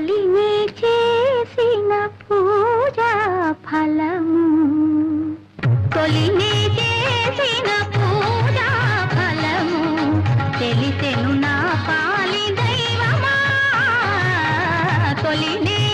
తొలిని చేసిన పూజ ఫలము. తొలిని చేసిన పూజ ఫలము. తెలిసెను నా పాలి దైవమా? తొలిని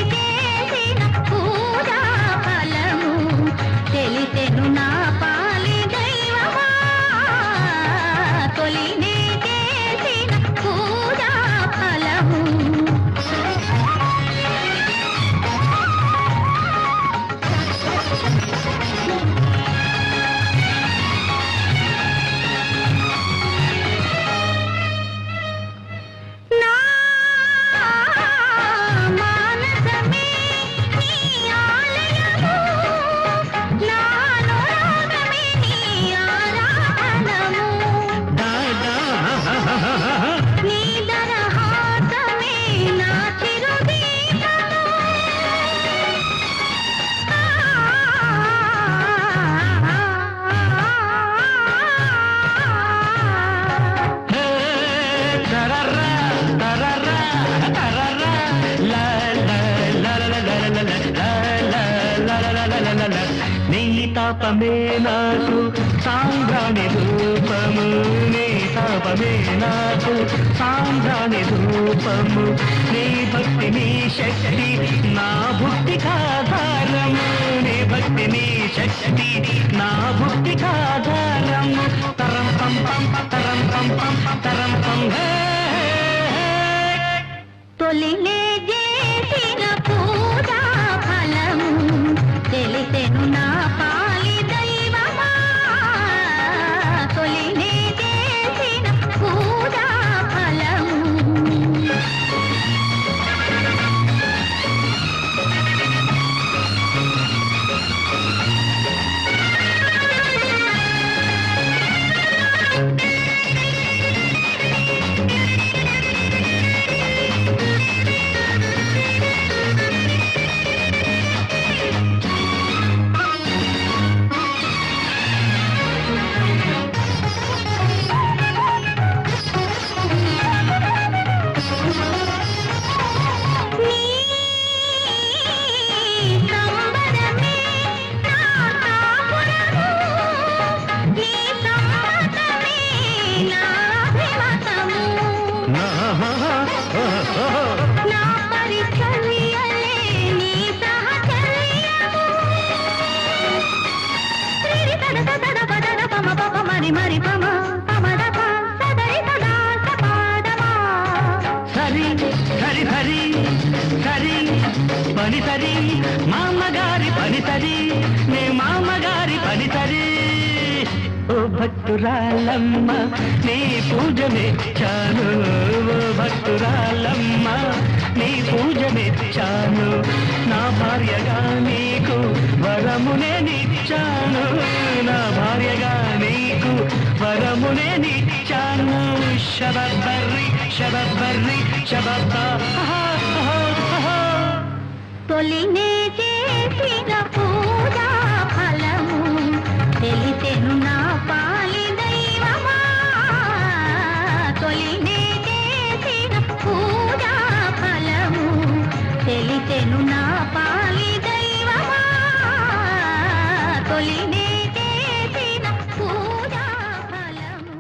తాపమే నాకు సాంద్రాణి రూపము నీ తాపమే నాకు సాంద్రాణి రూపము నీ భక్తి నీ శక్తి నా బుద్ధి కాధారము నీ భక్తి నీ శక్తి. మరి మరి పమ పమద సదరి సదా సపాదమా సరి సరి సరి సరి పని సరి మామగారి పని సరి నే మామగారి పని సరి. ఓ భక్తురాలమ్మ నీ పూజ చాలు ఓ భక్తురాలమ్మ నీ పూజ మెచ్చాను నా భార్యగా నీకు వరమునే నిచ్చాను నా భార్యగా నీకు వరమునే నిచ్చాను శబర్రి శబర్రి శబబ్బ తొలినే తెలిసెను